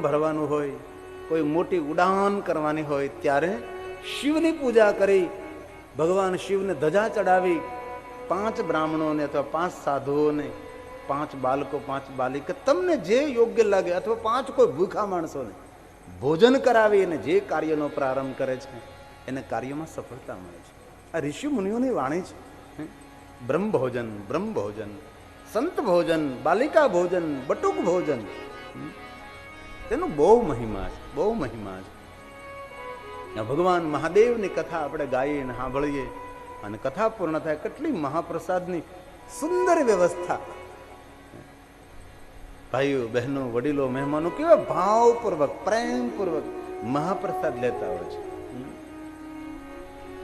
ભરવાનું હોય, કોઈ મોટી ઉડાન કરવાની હોય, ત્યારે શિવની પૂજા કરી, ભગવાન શિવને ધજા ચડાવી, પાંચ બ્રાહ્મણોને અથવા પાંચ સાધુઓને, પાંચ બાળકો, પાંચ બાલિકા, તમને જે યોગ્ય લાગે અથવા પાંચ કોઈ ભૂખા માણસોને ભોજન કરાવી અને જે કાર્યનો પ્રારંભ કરે છે, એને કાર્યમાં સફળતા મળે છે. આ ઋષિ મુનિઓની વાણી છે. બ્રહ્મ ભોજન બ્રહ્મ ભોજન, સંત ભોજન, બાલિકા ભોજન, બટુક ભોજન? તેનો બહુ મહિમા છે, બહુ મહિમા છે. ભગવાન મહાદેવની કથા આપણે ગાઈએ અને સાંભળીએ અને કથા પૂર્ણ થાય કેટલી મહાપ્રસાદની સુંદર વ્યવસ્થા. ભાઈઓ, બહેનો, વડીલો, મહેમાનો કેવા ભાવપૂર્વક, પ્રેમપૂર્વક મહાપ્રસાદ લેતા હોય છે.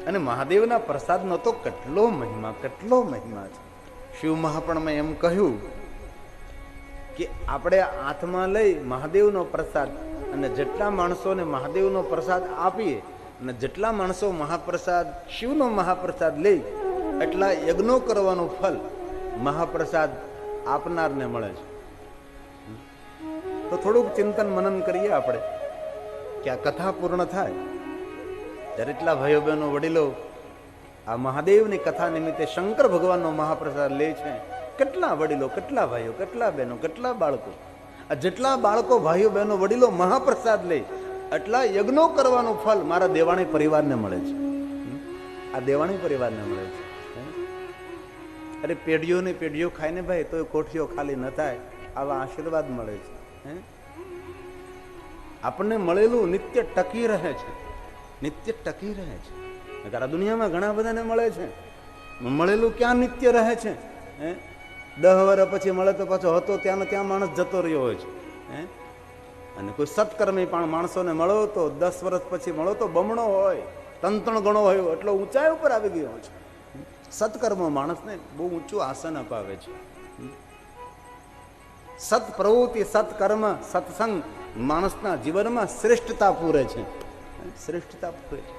અને મહાદેવના પ્રસાદનો તો કેટલો મહિમા કેટલો મહિમા છે. શિવ મહાપણમાં એમ કહ્યું કે આપણે હાથમાં લઈ મહાદેવનો પ્રસાદ અને જેટલા માણસોને મહાદેવનો પ્રસાદ આપીએ અને જેટલા માણસો મહાપ્રસાદ, શિવનો મહાપ્રસાદ લે એટલા યજ્ઞો કરવાનું ફલ મહાપ્રસાદ આપનારને મળે છે. તો થોડુંક ચિંતન મનન કરીએ આપણે કે આ કથા પૂર્ણ થાય. ત્યારે એટલા ભાઈઓ બહેનો વડીલો આ મહાદેવની કથા નિમિત્તે શંકર ભગવાનનો મહાપ્રસાદ લે છે. કેટલા વડીલો, કેટલા ભાઈઓ, કેટલા બહેનો, કેટલા બાળકો? આ જેટલા બાળકો, ભાઈઓ, બહેનો, વડીલો મહાપ્રસાદ લે એટલા યજ્ઞો કરવાનું ફલ મારા દેવાણી પરિવારને મળે છે. આ દેવાણી પરિવારને મળે છે? અરે પેઢીઓ ને પેઢીઓ ખાઈને ભાઈ તો કોઠીઓ ખાલી ન થાય, આવા આશીર્વાદ મળે છે? આપણને મળેલું નિત્ય ટકી રહે છે. નિત્ય ટકી રહે છે. આ દુનિયામાં ઘણા બધાને મળે છે. મળેલું ક્યાં નિત્ય રહે છે? હે? દહ વર્ષ પછી મળે તો પાછો હતો ત્યાંનો ત્યાં માણસ જતો રહ્યો હોય છે, હે? અને કોઈ સત્કર્મી પણ માણસોને મળો તો દસ વર્ષ પછી મળો તો બમણો હોય ત્રણ ત્રણ ગણો હોય, એટલો ઊંચાઈ ઉપર આવી ગયો છે. સત્કર્મ માણસને બહુ ઊંચું આસન અપાવે છે. સત પ્રવૃત્તિ સત્કર્મ, સત્સંગ માણસના જીવનમાં શ્રેષ્ઠતા પૂરે છે. શ્રેષ્ઠતા પૂરે છે.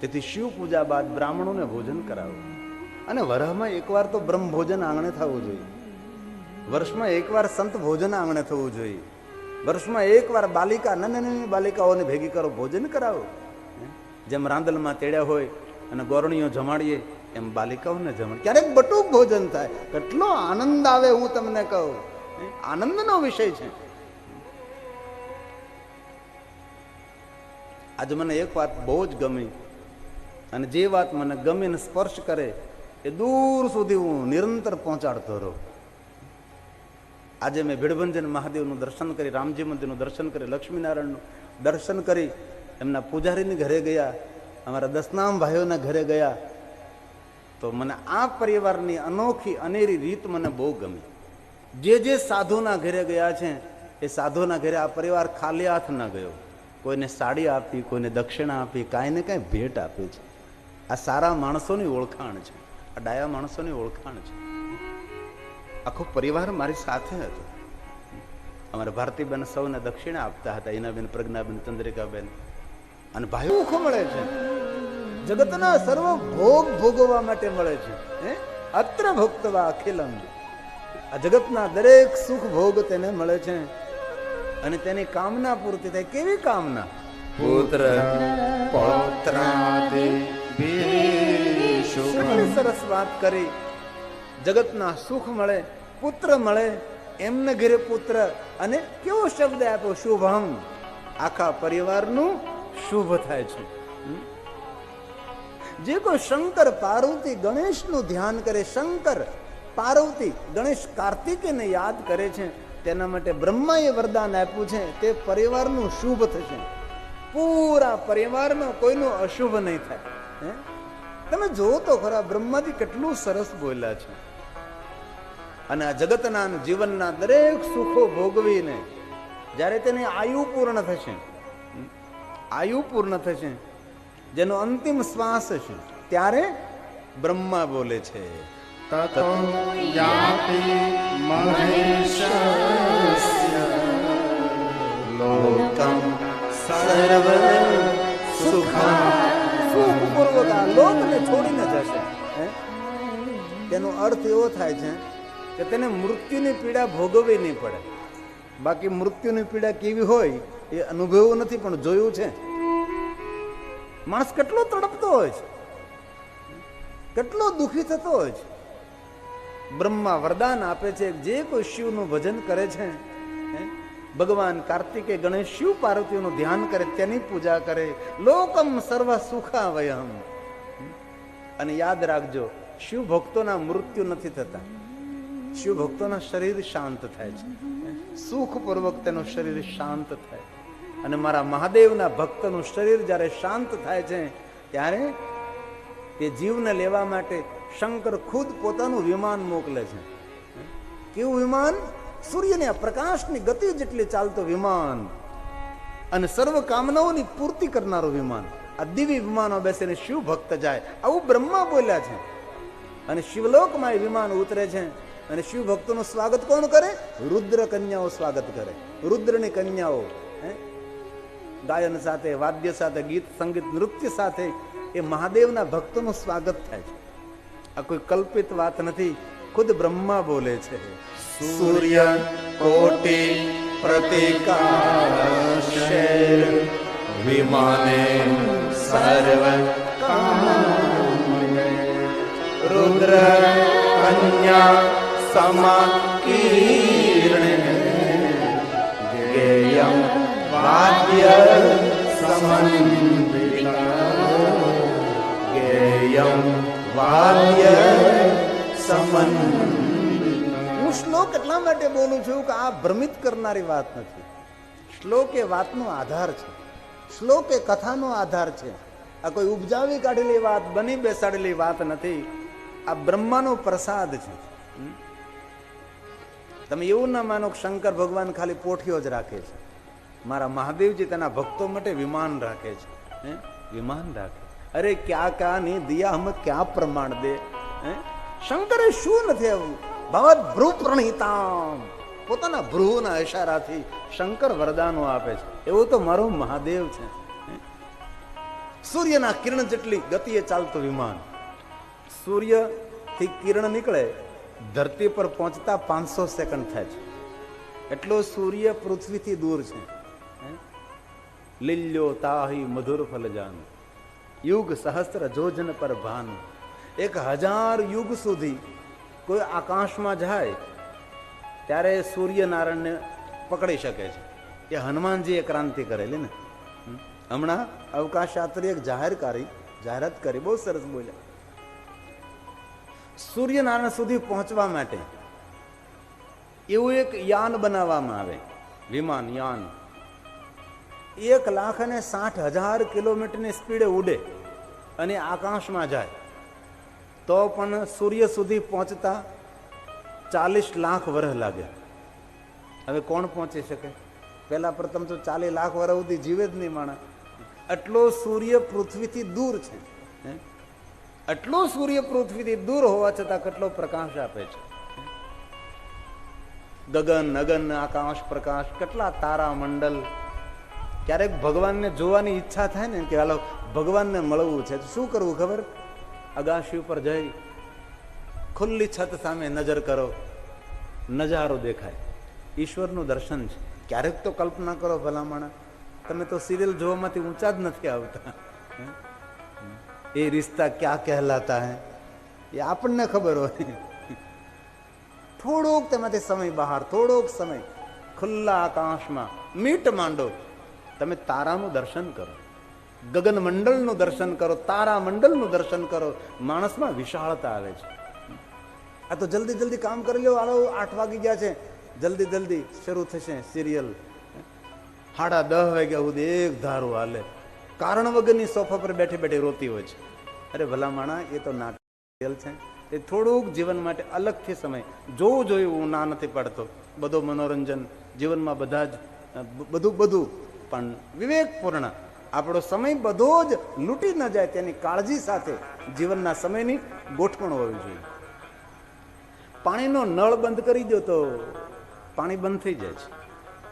તેથી શિવ પૂજા બાદ બ્રાહ્મણોને ભોજન કરાવવું અને વરહમાં એકવાર તો બ્રહ્મ ભોજન આંગણે થવું જોઈએ. વર્ષમાં એકવાર સંત ભોજન આંગણે થવું જોઈએ. વર્ષમાં એકવાર બાલિકા, નાની નાની બાલિકાઓને ભેગી કરો, ભોજન કરાવો. જેમ રાંદલમાં તેડ્યા હોય અને ગોરણીઓ જમાડીએ, એમ બાલિકાઓને જમાડ ક્યારેક બટુક ભોજન થાય. કેટલો આનંદ આવે હું તમને કહું. આનંદનો વિષય છે. આજે મને એક વાત બહુ જ ગમી. અને જે વાત મને ગમે ને સ્પર્શ કરે એ દૂર સુધી હું નિરંતર પહોંચાડતો રહું. આજે મેં ભીડભંજન મહાદેવનું દર્શન કરી, રામજી મંદિરનું દર્શન કરી, લક્ષ્મીનારાયણનું દર્શન કરી, એમના પૂજારીની ઘરે ગયા, અમારા દસનામ ભાઈઓના ઘરે ગયા. તો મને આ પરિવારની અનોખી, અનેરી રીત મને બહુ ગમી. જે જે સાધુના ઘરે ગયા છે, એ સાધુના ઘરે આ પરિવાર ખાલી હાથ ન ગયો. કોઈને સાડી આપી, કોઈને દક્ષિણા આપી કાંઈ ને કાંઈ ભેટ આપી છે. આ સારા માણસોની ઓળખાણ છે. આ માણસોની ઓળખાણ છે. આખો પરિવાર મારી સાથે હતો. અમારા ભારતીબેન સૌને દક્ષિણા આપતા હતા ઇનાબેન પ્રજ્ઞાબેન, ચંદ્રિકાબેન. અને ભાઈઓ મળે છે. જગતના સર્વ ભોગ ભોગવવા માટે મળે છે. અત્ર ભોગતવા અખિલમ. આ જગતના દરેક સુખ ભોગ તેને મળે છે. અને તેની કામના પૂર્તિ થાય. કેવી કામના? પુત્ર કેટલી સરસ વાત કરી. જગતના સુખ મળે, પુત્ર મળે, એમને ઘરે પુત્ર અને કેવો શબ્દ આપ્યો? શુભમ. આખા પરિવારનું શુભ થાય છે. જે કોઈ શંકર, પાર્વતી, ગણેશનું ધ્યાન કરે, શંકર, પાર્વતી, ગણેશ કાર્તિકેયને યાદ કરે છે, તેના માટે બ્રહ્માએ વરદાન આપ્યું છે, તે પરિવારનું શુભ થશે. પૂરા પરિવારમાં કોઈનું અશુભ નહીં થાય. હે? તમે જુઓ તો ખરા, બ્રહ્માજી કેટલું સરસ બોલ્યા છે. અને આ જગતના જીવનના દરેક સુખો ભોગવીને જ્યારે તેની આયુ પૂર્ણ થશે, આયુ પૂર્ણ થશે, જેનો અંતિમ શ્વાસ છે, ત્યારે બ્રહ્મા બોલે છે. લોકમ સર્વ સુખમ સુખપૂર્વક આ લોકને છોડીને જશે તેનો અર્થ એવો થાય છે કે તેને મૃત્યુની પીડા ભોગવવી નહીં પડે. બાકી મૃત્યુની પીડા કેવી હોય એ અનુભવ્યું નથી, પણ જોયું છે. માણસ કેટલો તડપતો હોય છે. કેટલો દુઃખી થતો હોય છે. બ્રહ્મા વરદાન આપે છે જે કોઈ શિવનું ભજન કરે છે ભગવાન કાર્તિકે ગણેશ શિવ પાર્વતીનું ધ્યાન કરે, તેની પૂજા કરે. લોકમ સર્વ સુખાવયમ અને યાદ રાખજો, શિવ ભક્તોના મૃત્યુ નથી થતા. શિવ ભક્તોના શરીર શાંત થાય છે. સુખપૂર્વક તેનું શરીર શાંત થાય. અને મારા મહાદેવના ભક્તનું શરીર જ્યારે શાંત થાય છે, ત્યારે તે જીવને લેવા માટે શંકર ખુદ પોતાનું વિમાન મોકલે છે. કેવું વિમાન? સૂર્યની પ્રકાશની ગતિ જેટલી ચાલતો વિમાન. અને સર્વ કામનાઓની પૂર્તિ કરનારું વિમાન. આ દિવ્ય વિમાનો બેસીને શિવ ભક્ત જાય. આવું બ્રહ્મા બોલ્યા છે. અને શિવલોકમાં એ વિમાન ઉતરે છે. અને શિવ ભક્તોનું સ્વાગત કોણ કરે? રુદ્ર કન્યાઓ સ્વાગત કરે. રુદ્રની કન્યાઓ ગાયન સાથે, વાદ્ય સાથે, ગીત, સંગીત, નૃત્ય સાથે એ મહાદેવના ભક્તોનું સ્વાગત થાય છે. આ કોઈ કલ્પિત વાત નથી. ખુદ બ્રહ્મા બોલે છે. સૂર્ય કોટી પ્રતિકાશે વિમાને સર્વ રુદ્ર કન્યા સમાકીર્ણે ગેયમ વાદ્ય ગેયમ વાદ્ય સમન હું શ્લોક એટલા માટે બોલું છું કે આ ભ્રમિત કરનારી વાત નથી. શ્લોક એ વાતનો આધાર છે. શ્લોક એ કથાનો આધાર છે. આ કોઈ ઉપજાવી કાઢેલી વાત, બની બેસાડેલી વાત નથી. આ બ્રહ્માનો પ્રસાદ છે. તમે એવું ના માનો કે શંકર ભગવાન ખાલી પોઠીઓ જ રાખે છે. મારા મહાદેવજી તેના ભક્તો માટે વિમાન રાખે છે? વિમાન રાખે. અરે ક્યાં ક્યાં ની દિયા હમ ક્યાં પ્રમાણ દે? શંકરે શું નથી આવું? ભવત ભ્રુ પ્રણીતામ પોતાના ભ્રુના ઇશારાથી શંકર વરદાનો આપે છે. એવું તો મારો મહાદેવ છે. સૂર્યના કિરણ જેટલી ગતિએ ચાલતું વિમાન. સૂર્યથી કિરણ નીકળે, ધરતી પર પહોંચતા પાંચસો સેકન્ડ થાય છે. એટલો સૂર્ય પૃથ્વીથી દૂર છે? લીલ્યો તાહી મધુર ફલજાન. યુગ સહસ્ત્ર જોજન પર ભાન. એક હજાર યુગ સુધી કોઈ આકાશમાં જાય ત્યારે સૂર્યનારાયણને પકડી શકે છે. એ હનુમાનજીએ ક્રાંતિ કરેલી ને. હમણાં અવકાશ યાત્રી એક જાહેર કરી, જાહેરાત કરી, બહુ સરસ બોલ્યા. સૂર્યનારાયણ સુધી પહોંચવા માટે એવું એક યાન બનાવવામાં આવે, વિમાન યાન. એક લાખ અને સાઠ હજાર કિલોમીટરની સ્પીડે ઉડે અને આકાશમાં જાય. તો પણ સૂર્ય સુધી પહોંચતા ચાલીસ લાખ વર્ષ લાગે. હવે કોણ પહોંચી શકે? પહેલા પ્રથમ તો ચાલીસ લાખ વર્ષ સુધી જીવે જ નહીં માણસ. એટલો સૂર્ય પૃથ્વીથી દૂર છે. હે? એટલો સૂર્ય પૃથ્વીથી દૂર હોવા છતાં કેટલો પ્રકાશ આપે છે? ગગન અગન આકાશ, પ્રકાશ, કેટલા તારા મંડળ ક્યારેક ભગવાનને જોવાની ઈચ્છા થાય ને કે હાલો, ભગવાનને મળવું છે. તો શું કરવું ખબર? અગાશી ઉપર જઈ ખુલ્લી છત સામે નજર કરો. નજારો દેખાય. ઈશ્વરનું દર્શન છે. ક્યારેક તો કલ્પના કરો ભલામણ. તમે તો સિરિયલ જોવામાંથી ઊંચા જ નથી આવતા. એ રિશ્તા ક્યાં કહેલાતા હે? એ આપણને ખબર હોય. થોડોક તેમાંથી સમય બહાર, થોડોક સમય. ખુલ્લા આકાશમાં, મીટ માંડો. તમે તારાનું દર્શન કરો. ગગન મંડળનું દર્શન કરો તારા મંડળનું દર્શન કરો. માણસમાં વિશાળતા આવે છે. આ તો જલ્દી જલ્દી કામ કરી લો હાલો, આઠ વાગી ગયા છે. જલ્દી જલ્દી શરૂ થશે સિરિયલ. સાડા દહ વાગ્યા સુધી એક ધારું હાલે. કારણ વગરની સોફા પર બેઠી બેઠી રોતી હોય છે. અરે ભલા માણા, એ તો નાટક સિરિયલ છે. એ થોડુંક જીવન માટે અલગથી સમય. જોવું જોયું હું ના નથી પાડતો. બધો મનોરંજન જીવનમાં બધા જ બધું બધું. પણ વિવેકપૂર્ણ. આપણો સમય બધો જ લૂંટી ન જાય તેની કાળજી સાથે જીવનના સમયની ગોઠવણ હોવી જોઈએ. પાણીનો નળ બંધ કરી દો તો પાણી બંધ થઈ જાય છે.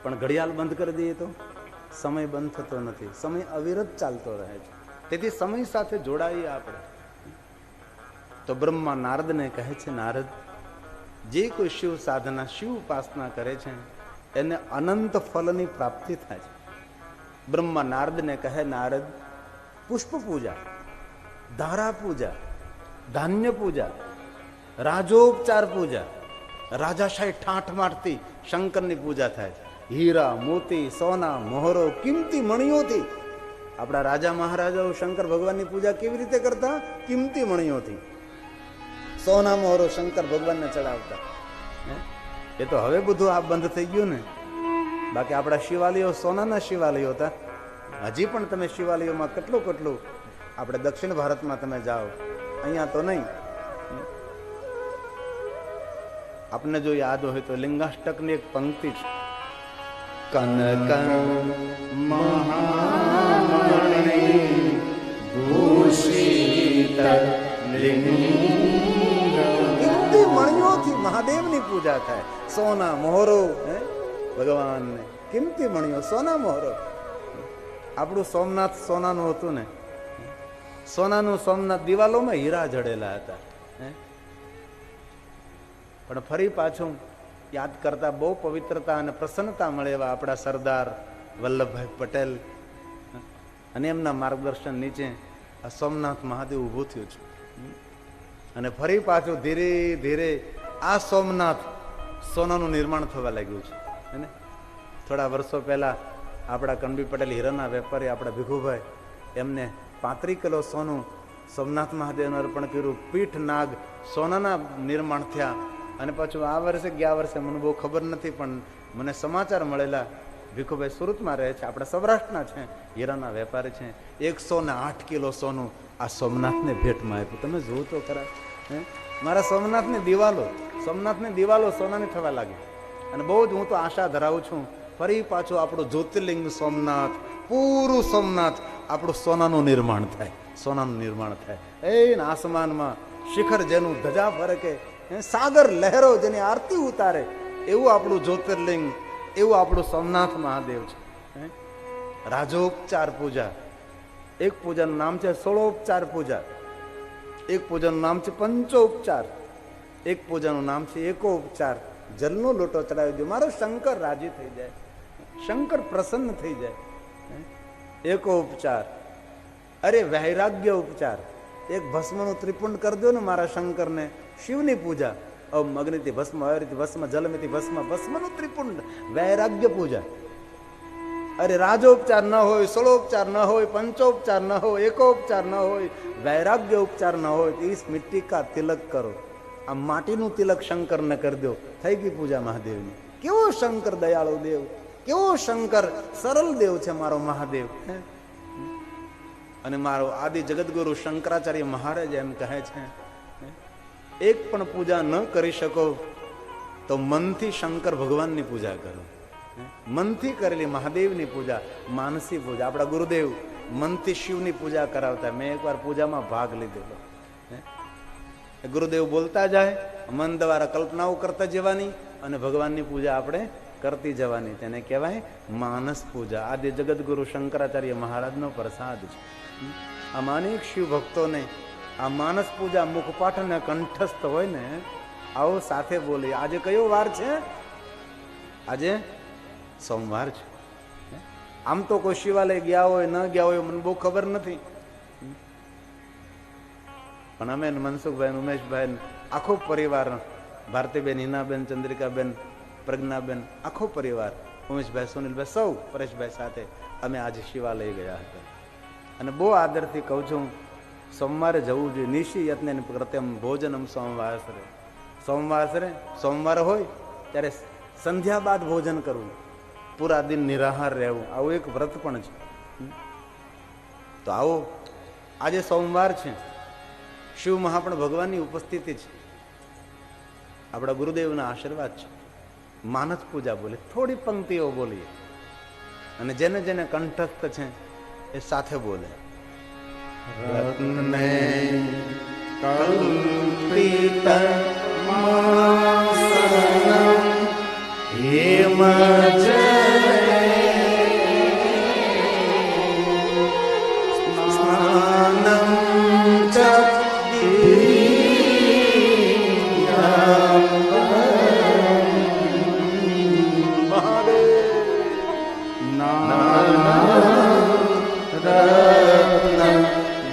પણ ઘડિયાળ બંધ કરી દઈએ તો સમય બંધ થતો નથી. સમય અવિરત ચાલતો રહે છે. તેથી સમય સાથે જોડાઈએ આપણે. તો બ્રહ્મા નારદને કહે છે, નારદ, જે કોઈ શિવ સાધના, શિવ ઉપાસના કરે છે, એને અનંત ફલની પ્રાપ્તિ થાય છે. બ્રહ્મા નારદને કહે, નારદ, પુષ્પ પૂજા, ધારા પૂજા, ધાન્ય પૂજા રાજોપચાર પૂજા. રાજાશાહી ઠાઠ મારતી શંકરની પૂજા થાય છે. હીરા, મોતી, સોના, મોહરો, કિંમતી મણીઓથી આપણા રાજા મહારાજાઓ શંકર ભગવાનની પૂજા કેવી રીતે કરતા? કિંમતી મણીઓથી સોના, મોહરો શંકર ભગવાનને ચડાવતા? એ તો હવે બધું આ બંધ થઈ ગયું ને. બાકી આપણા શિવાલયો સોનાના શિવાલયો હતા. હજી પણ તમે શિવાલયોમાં કેટલું કેટલું આપણે દક્ષિણ ભારતમાં તમે જાઓ. અહીંયા તો નહીં. આપને જો યાદ હોય તો લિંગાષ્ટકની એક પંક્તિ છે. કનક મણીઓથી મહાદેવની પૂજા થાય. સોના મોહરો હે? ભગવાનને. કિંમતી મણિયો? સોના મોહરો. આપણું સોમનાથ સોનાનું હતું ને? સોનાનું સોમનાથ દિવાલોમાં હીરા જડેલા હતા. પણ ફરી પાછું યાદ કરતા બહુ પવિત્રતા અને પ્રસન્નતા મળે એવા આપણા સરદાર વલ્લભભાઈ પટેલ. અને એમના માર્ગદર્શન નીચે આ સોમનાથ મહાદેવ ઊભું થયું છે. અને ફરી પાછું ધીરે ધીરે આ સોમનાથ સોનાનું નિર્માણ થવા લાગ્યું છે. ને? થોડા વર્ષો પહેલાં આપણા કણબી પટેલ હીરાના વેપારી આપણા ભીખુભાઈ એમને પાંત્રી કિલો સોનું સોમનાથ મહાદેવને અર્પણ કર્યું. પીઠ નાગ સોનાના નિર્માણ થયા. અને પાછું આ વર્ષે ગયા વર્ષે મને બહુ ખબર નથી, પણ મને સમાચાર મળેલા ભીખુભાઈ સુરતમાં રહે છે, આપણા સૌરાષ્ટ્રના છે, હીરાના વેપારી છે. એકસો ને આઠ કિલો સોનું આ સોમનાથને ભેટમાં આપ્યું. તમે જુઓ તો ખરા, હે? મારા સોમનાથની દિવાલો સોમનાથની દિવાલો સોનાની થવા લાગી. અને બહુ જ હું તો આશા ધરાવું છું, ફરી પાછું આપણું જ્યોતિર્લિંગ સોમનાથ, પૂરું સોમનાથ આપણું સોનાનું નિર્માણ થાય, સોનાનું નિર્માણ થાય. એ આસમાનમાં શિખર જેનું ધજા ફરકે સાગર લહેરો જેની આરતી ઉતારે, એવું આપણું જ્યોતિર્લિંગ, એવું આપણું સોમનાથ મહાદેવ છે? રાજોપચાર પૂજા. એક પૂજાનું નામ છે સોળોપચાર પૂજા. એક પૂજાનું નામ છે પંચોપચાર. એક પૂજાનું નામ છે એકોપચાર. જલનો લોટો ચડાવી દો. મારો શંકર રાજી થઈ જાય. શંકર પ્રસન્ન થઈ જાય. હે? એકોપચાર. અરે વૈરાગ્ય ઉપચાર. એક ભસ્મનું ત્રિપુંડ કરી દો ને મારા શંકરને. શિવની પૂજા. ઓમ અગ્નિથી ભસ્મ અરિથી ભસ્મ, જલમિથી ભસ્મ, ભસ્મનું ત્રિપુંડ, વૈરાગ્ય પૂજા. અરે રાજોપચાર ન હોય, સોળોપચાર ન હોય, પંચોપચાર ન હોય, એકોપચાર ન હોય વૈરાગ્ય ઉપચાર ન હોય ઈસ મિટ્ટી તિલક કરો. આ માટીનું તિલક શંકરને કરી દો. થઈ ગઈ પૂજા મહાદેવની. કેવો શંકર દયાળુ દેવ? કેવો શંકર સરળ દેવ છે મારો મહાદેવ? અને મારો આદિ જગદગુરુ શંકરાચાર્ય મહારાજ એમ કહે છે? એક પણ પૂજા ન કરી શકો, તો મનથી શંકર ભગવાનની પૂજા કરો. મનથી કરેલી મહાદેવની પૂજા, માનસી પૂજા, આપણા ગુરુદેવ મનથી શિવની પૂજા કરાવતા. મેં એકવાર પૂજામાં ભાગ લીધેલો? ગુરુદેવ બોલતા જાય, મન દ્વારા કલ્પનાઓ કરતા જવાની અને ભગવાનની પૂજા આપણે કરતી જવાની. તેને કહેવાય માનસ પૂજા. આજે જગતગુરુ શંકરાચાર્ય મહારાજનો પ્રસાદ છે. આમાં અનેક શિવ ભક્તોને આ માનસ પૂજા મુખપાઠ અને કંઠસ્થ હોય ને આવો સાથે બોલી. આજે કયો વાર છે? આજે સોમવાર છે. આમ તો કોઈ શિવાલય ગયા હોય, ન ગયા હોય, મને બહુ ખબર નથી. પણ અમે મનસુખભાઈ ઉમેશભાઈ આખો પરિવાર, ભારતીબેન, હિનાબેન, ચંદ્રિકાબેન, પ્રજ્ઞાબેન, આખો પરિવાર, ઉમેશભાઈ, સુનિલભાઈ, સૌ પરેશભાઈ સાથે અમે આજે શિવાલય ગયા હતા. અને બહુ આદરથી કહું છું સોમવારે જવું જોઈએ. નિશી યત્ન પ્રત્યમ ભોજનમ સોમવાસરે. સોમવાસરે, સોમવાર હોય, ત્યારે સંધ્યા બાદ ભોજન કરવું. પૂરા દિન નિરાહાર રહેવું. આવું એક વ્રત પણ છે. તો આવો, આજે સોમવાર છે. શિવ મહાપણ ભગવાનની ઉપસ્થિતિ છે. આપણા ગુરુદેવના આશીર્વાદ છે. માનસ પૂજા બોલી, થોડી પંક્તિઓ બોલીએ. અને જેને જેને કંઠસ્થ છે, એ સાથે બોલે. રત્ને કલ્પિત માસનમ હેમ સ્નાનમ ચ Nana Nana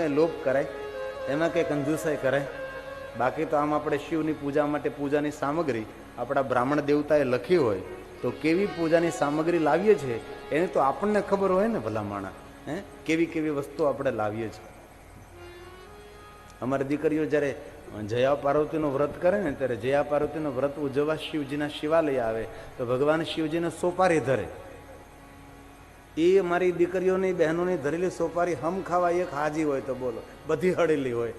કંઈ લોભ કરાય? એમાં કંઈ કંજુસાઈ કરાય? બાકી તો આમ આપણે શિવની પૂજા માટે પૂજાની સામગ્રી આપણા બ્રાહ્મણ દેવતાએ લખી હોય, તો કેવી પૂજાની સામગ્રી લાવીએ છીએ? એની તો આપણને ખબર હોય ને ભલા હે? કેવી કેવી વસ્તુ આપણે લાવીએ છીએ? અમારી દીકરીઓ જ્યારે જયા પાર્વતીનું વ્રત કરે ને, ત્યારે જયા પાર્વતીનું વ્રત ઉજવવા શિવજીના શિવાલય આવે, તો ભગવાન શિવજીને સોપારી ધરે. એ મારી દીકરીઓની બહેનોની ધરેલી સોપારી હમ ખાવા એક હાજી હોય તો બોલો. બધી હળેલી હોય?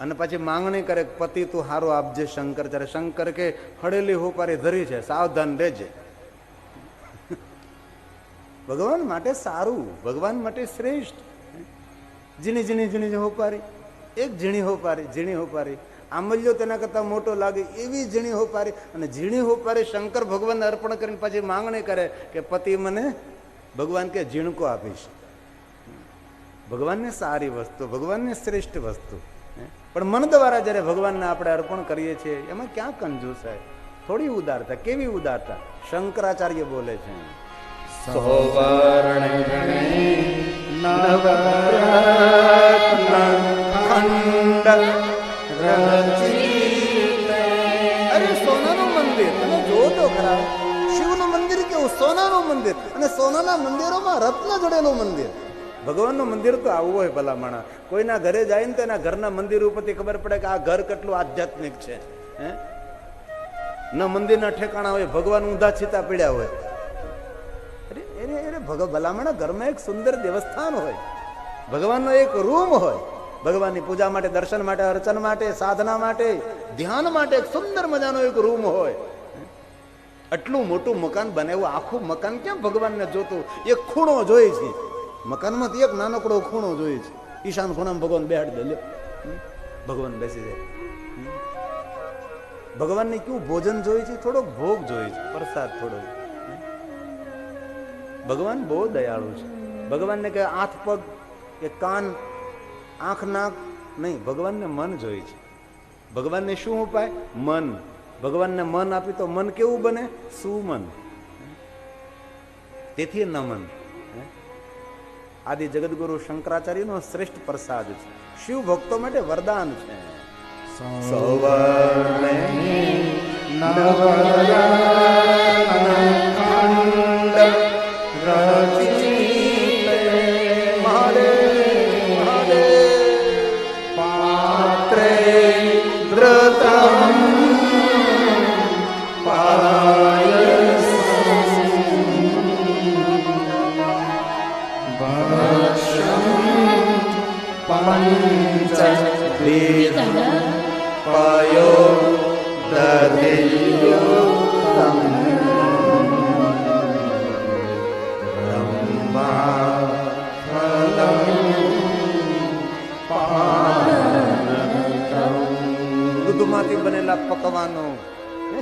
અને પછી માંગણી કરે પતિ, તું હારો આપજે શંકર. ત્યારે શંકર કે, હળેલી હોપારી ધરી છે, સાવધાન રહેજે. ભગવાન માટે સારું, ભગવાન માટે શ્રેષ્ઠ. ઝીણી ઝીણી ઝીણી હોપારી, એક ઝીણી હોપારી ઝીણી હોપારી. આમલ્યો તેના કરતાં મોટો લાગે એવી ઝીણી હોપારી. અને ઝીણી હોપારી શંકર ભગવાનને અર્પણ કરીને પછી માંગણી કરે કે, પતિ, મને ભગવાન કે ઝીણકો આપીશ. ભગવાનને સારી વસ્તુ, ભગવાનને શ્રેષ્ઠ વસ્તુ. પણ મન દ્વારા જ્યારે ભગવાનને આપણે અર્પણ કરીએ છીએ, એમાં ક્યાં કંજૂસાય થોડી ઉદારતા, કેવી ઉદારતા? શંકરાચાર્ય બોલે છે. સૌવર્ણે નવરત્ન સોનાનું મંદિર અને સોનાના મંદિરોમાં રત્ન જડેલું મંદિર. ભગવાનનું મંદિર તો આવું હોય ભલા કોઈના ઘરે જાય ને તો એના ઘરના મંદિર ઉપરથી ખબર પડે કે આ ઘર કેટલું આધ્યાત્મિક છે. હે? ન મંદિરના ઠેકાણા હોય, ભગવાન ઊંધા છીતા પીડ્યા હોય. અરે અરે, ભગ, ભલામણા, ઘરમાં એક સુંદર દેવસ્થાન હોય. ભગવાનનો એક રૂમ હોય. ભગવાનની પૂજા માટે, દર્શન માટે, અર્ચન માટે, સાધના માટે, ધ્યાન માટે એક સુંદર મજાનો એક રૂમ હોય. આટલું મોટું મકાન બનાવ્યું, આખું મકાન ક્યાં ભગવાનને જોતું? એક ખૂણો જોઈએ છે. મકાનમાંથી એક નાનકડો ખૂણો જોઈએ છે. ઈશાન ખૂણામાં ભગવાન બેહાડી દે ભગવાન બેસી જાય. ભગવાનને કેવું ભોજન જોઈએ છે? થોડોક ભોગ જોઈએ છે. પ્રસાદ થોડો ભગવાન બહુ દયાળુ છે. ભગવાનને કે આંખ, પગ, કે કાન, આંખ, નાક નહીં, ભગવાનને મન જોઈએ છે. ભગવાનને શું ઉપાય? મન. ભગવાનને મન આપ્યું તો મન કેવું બને? સુમન. તેથી નમન? આદિ જગદગુરુ શંકરાચાર્યનો શ્રેષ્ઠ પ્રસાદ છે. શિવ ભક્તો માટે વરદાન છે. સૌવર્ણે નવરત્ન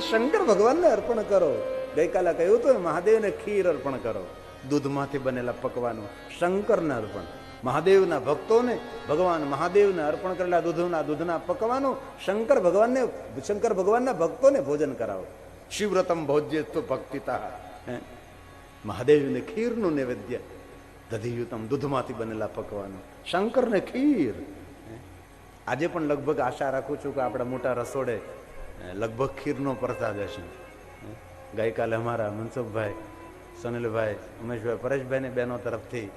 શંકર ભગવાનને અર્પણ કરો. ગઈકાલે કહ્યું હતું, મહાદેવને ખીર અર્પણ કરો. દૂધમાંથી બનેલા પકવાનો શંકરને અર્પણ. મહાદેવના ભક્તોને ભગવાન મહાદેવને અર્પણ કરેલા દૂધના દૂધના પકવાનો શંકર ભગવાનને, શંકર ભગવાનના ભક્તોને ભોજન કરાવો. શિવરતમ ભોજ્ય તો ભક્તિતા? મહાદેવને ખીરનું નૈવેદ્ય, દધિયુતમ દૂધમાંથી બનેલા પકવાનો શંકરને ખીર? આજે પણ લગભગ આશા રાખું છું કે આપણા મોટા રસોડે લગભગ ખીરનો પ્રસાદ હશે. ગઈકાલે અમારા મનસુખભાઈ, સુનિલભાઈ, ઉમેશભાઈ, પરેશભાઈની બહેનો તરફથી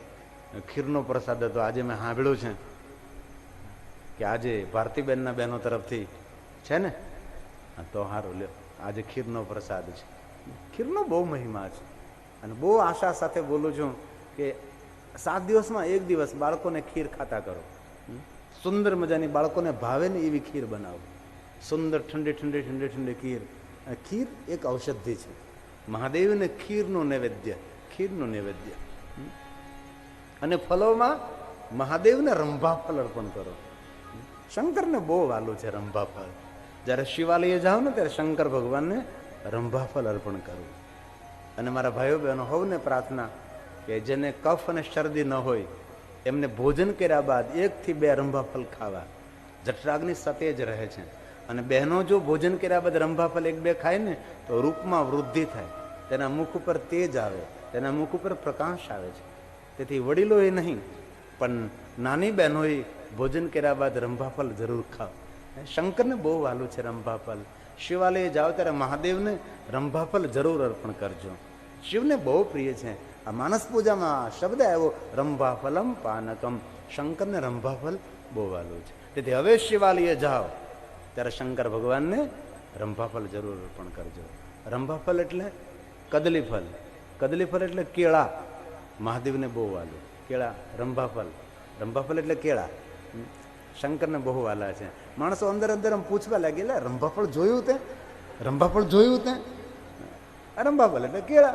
ખીરનો પ્રસાદ હતો. આજે મેં સાંભળ્યું છે કે આજે ભારતીબેનના બહેનો તરફથી છે ને? તો સારું, લ્યો. આજે ખીરનો પ્રસાદ છે. ખીરનો બહુ મહિમા છે. અને બહુ આશા સાથે બોલું છું કે સાત દિવસમાં એક દિવસ બાળકોને ખીર ખાતા કરો. સુંદર મજાની બાળકોને ભાવે ને એવી ખીર બનાવો. સુંદર ઠંડી ઠંડી ઠંડી ઠંડી ખીર. ખીર એક ઔષધિ છે. મહાદેવને ખીરનું નૈવેદ્ય ખીરનું નૈવેદ્ય. અને ફલોમાં મહાદેવને રંભાફળ અર્પણ કરો. શંકરને બહુ વાલું છે રંભાફળ. જ્યારે શિવાલયે જાઓ ને ત્યારે શંકર ભગવાનને રંભાફળ અર્પણ કરવું અને મારા ભાઈઓ, બહેનો, હોવને પ્રાર્થના કે જેને કફ અને શરદી ન હોય, એમને ભોજન કર્યા બાદ એકથી બે રંભાફળ ખાવા. જઠરાગ્નિ સતેજ રહે છે. અને બહેનો જો ભોજન કર્યા બાદ રંભાફળ એક બે ખાય ને, તો રૂપમાં વૃદ્ધિ થાય. તેના મુખ ઉપર તેજ આવે, તેના મુખ ઉપર પ્રકાશ આવે છે. તેથી વડીલોએ નહીં, પણ નાની બહેનોએ ભોજન કર્યા બાદ રંભાફળ જરૂર ખાવ. શંકરને બહુ વાલું છે રંભાફળ શિવાલયે જાઓ ત્યારે મહાદેવને રંભાફળ જરૂર અર્પણ કરજો. શિવને બહુ પ્રિય છે. આ માનસ પૂજામાં શબ્દ આવ્યો, રંભાફલમ પાનકમ. શંકરને રંભાફળ બહુ વાલું છે. તેથી હવે શિવાલયે જાઓ. ત્યારે શંકર ભગવાનને રંભાફળ જરૂર અર્પણ કરજો. રંભાફળ એટલે કદલીફલ. કદલીફલ એટલે કેળા. મહાદેવને બહુ વાલું. કેળા રંભાફળ રંભાફળ એટલે કેળા. શંકરને બહુ વાલા છે. માણસો અંદર અંદર આમ પૂછવા લાગેલા, રંભાફળ જોયું તે? રંભાફળ જોયું તે? રંભાફળ એટલે કેળા.